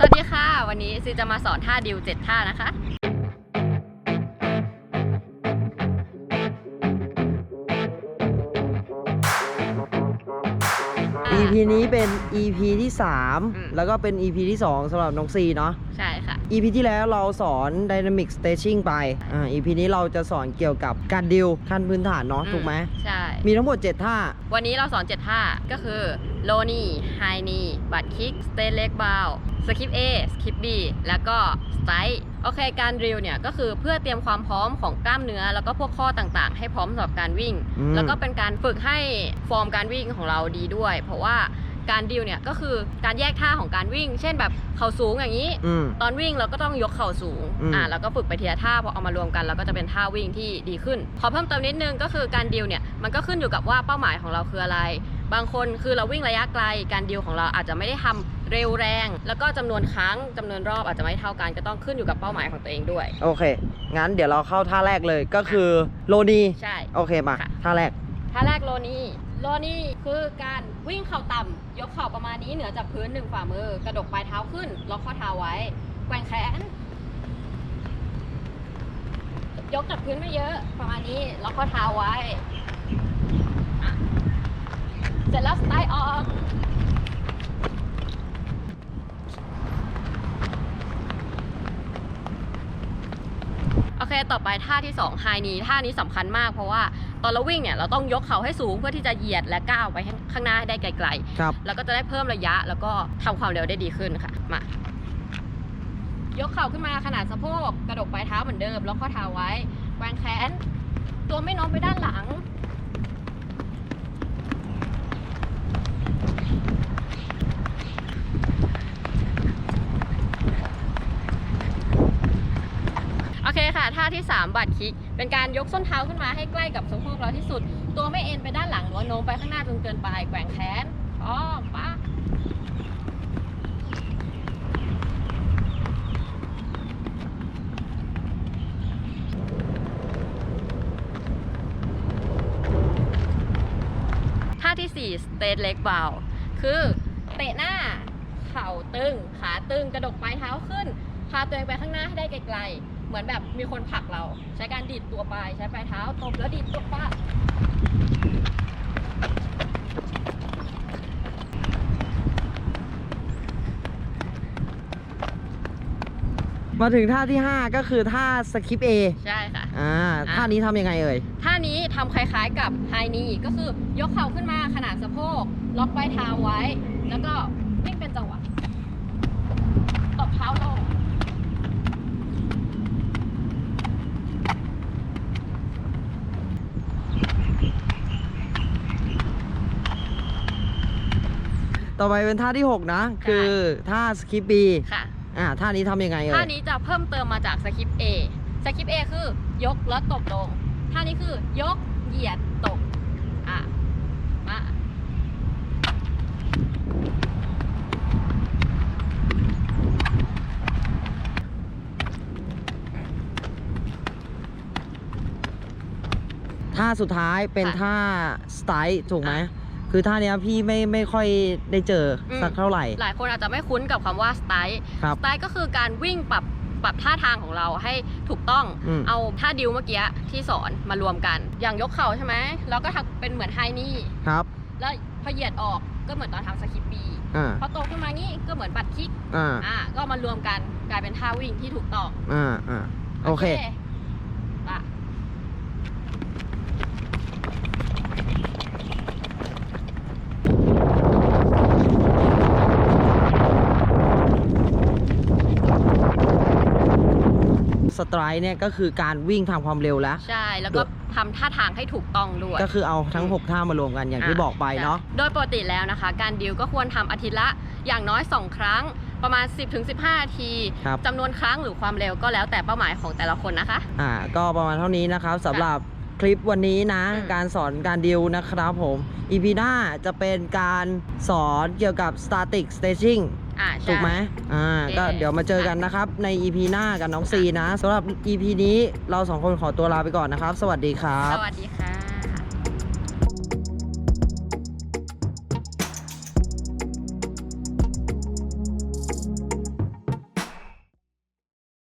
สวัสดีค่ะ วันนี้ซีจะมาสอนท่าดิวเจ็ดท่านะคะ EP นี้เป็น EP ที่ อืม 3 แล้วก็เป็น EP ที่ 2สำหรับน้องซีเนาะ ใช่ค่ะ EP ที่แล้วเราสอน Dynamic Staging ไป อ่า EP นี้เราจะสอนเกี่ยวกับการดิวขั้นพื้นฐานเนาะถูกไหม ใช่ มีทั้งหมด 7 ท่า วันนี้เราสอน 7 ท่า ก็คือโลนี่ไฮนี่บัตคิกสเตเล็กบาวสคิป A สคิป B แล้วก็สไตล์โอเค การดริลเนี่ย ก็คือเพื่อเตรียมความพร้อมของกล้ามเนื้อ แล้วก็พวกข้อต่างๆ ให้พร้อมสำหรับการวิ่งอืมแล้วก็เป็นการฝึกให้ฟอร์มการวิ่งของเราดีด้วย เพราะว่า การดิวเนี่ยก็คือการแยกท่าของการวิ่ง เช่นแบบเข่าสูงอย่างนี้ อืม ตอนวิ่งเราก็ต้องยกเข่าสูง อืม อ่าแล้วก็ฝึกไปทีละท่าพอเอามารวมกันเราก็จะเป็นท่าวิ่งที่ดีขึ้น ขอเพิ่มเติมนิดนึงก็คือการดิวเนี่ยมันก็ขึ้นอยู่กับว่าเป้าหมายของเราคืออะไร บางคนคือเราวิ่งระยะไกล การดิวของเราอาจจะไม่ได้ทำเร็วแรง แล้วก็จำนวนครั้งจำนวนรอบอาจจะไม่เท่ากันก็ต้องขึ้นอยู่กับเป้าหมายของตัวเองด้วย โอเค งั้นเดี๋ยวเราเข้าท่าแรกเลยก็คือโลนีใช่ โอเคมาค่ะ ท่าแรก ท่าแรกโลนี่โลนี่คือการวิ่งเข่าต่ำยกเข่าประมาณนี้เหนือจากพื้นหนึ่งฝ่ามือ กระดกปลายเท้าขึ้น ล็อกข้อเท้าไว้ แกว่งแขน ยกจากพื้นไม่เยอะประมาณนี้ ล็อกข้อเท้าไว้อะเสร็จแล้วสไตล์ออก โอเค ต่อไปท่าที่2ไฮนี้ท่านี้สำคัญมากเพราะว่าตอนเราวิ่งเนี่ยเราต้องยกเข่าให้สูงเพื่อที่จะเหยียดและก้าวไปข้างหน้าให้ได้ไกลครับๆแล้วก็จะได้เพิ่มระยะแล้วก็ทำความเร็วได้ดีขึ้นค่ะมายกเข่าขึ้นมาขนาดสะโพกกระดกปลายเท้าเหมือนเดิมล็อกข้อเท้าไว้แกว่งแขนตัวไม่โน้มไปด้านหลัง โอ เคค่ะท่าที่ 3 บัตรคิก เป็นการยกส้นเท้าขึ้นมาให้ใกล้กับสะโพกเราที่สุด ตัวไม่เอ็นไปด้านหลังหรือว่าโน้มไปข้างหน้าจนเกินไปแกว่งแขนอ๋อปะท่าที่4 state leg bow คือเตะหน้า เข่าตึง ขาตึง กระดกปลายเท้าขึ้น พาตัวเองไปข้างหน้าให้ได้ไกลๆ เหมือนแบบมีคนผลักเรา ใช้การดีดตัวไป ใช้ปลายเท้าตบแล้วดีดตัวไปมาถึงท่าที่ 5 ก็คือท่าสคิป A ใช่ค่ะ อ่า ท่านี้ทำยังไงเอ่ย ท่านี้ทำคล้ายๆกับไฮนีก็คือยกเข่าขึ้นมาขนาดสะโพก ล็อกปลายเท้าไว้ แล้วก็วิ่งเป็นจังหวะตบเท้าลง ต่อไปเป็นท่าที่ 6 นะ คือท่าสคิป B ค่ะอ่าท่านี้ทำยังไงเอ่ท่ายนี้จะเพิ่มเติมมาจากสคริปต์ A สคริปต์ A คือยกแล้วตบลงท่านี้คือยกเหยียดตบอะมาท่าสุดท้ายเป็นค่ะท่าสไตล์ถูกไหมอะ คือท่าเนี้ยพี่ไม่ไม่ค่อยได้เจออม สักเท่าไหร่ หลายคนอาจจะไม่คุ้นกับคำว่าสไตล์ครับสไตล์ก็คือการวิ่งปรับปรับท่าทางของเราให้ถูกต้อง อืม เอาท่าดิวเมื่อกี้ที่สอนมารวมกัน อย่างยกเข่าใช่ไหมแล้วก็ทำเป็นเหมือนไฮนี่ ครับ แล้วพอเหยียดออกก็เหมือนตอนทำสคิปปีอ่า พอโตขึ้นมางี้ก็เหมือนบัตรคิกอ่า อ่าก็มารวมกันกลายเป็นท่าวิ่งที่ถูกต้องอ่า อ่า โอเค ปะ สไตร์เนี่ยก็คือการวิ่งทำความเร็วแล้ว ใช่ แล้วก็ทำท่าทางให้ถูกต้องด้วย ก็คือเอาทั้ง 6 ท่ามารวมกันอย่างที่บอกไปเนาะใช่โดยปกติแล้วนะคะ การดิวก็ควรทำอาทิตย์ละอย่างน้อย 2 ครั้งประมาณ 10-15นาทีครับจำนวนครั้งหรือความเร็วก็แล้วแต่เป้าหมายของแต่ละคนนะคะ อ่า ก็ประมาณเท่านี้นะครับสำหรับคลิปวันนี้นะอืมการสอนการดิวนะครับผม EP หน้าจะเป็นการสอนเกี่ยวกับ static staging อ่าใช่ถูกไหมอ่า โอเค ก็เดี๋ยวมาเจอกันนะครับ ใน EP หน้ากับน้องซีนะสำหรับ EP นี้เราสองคนขอตัวลาไปก่อนนะครับ สวัสดีครับ สวัสดีค่ะ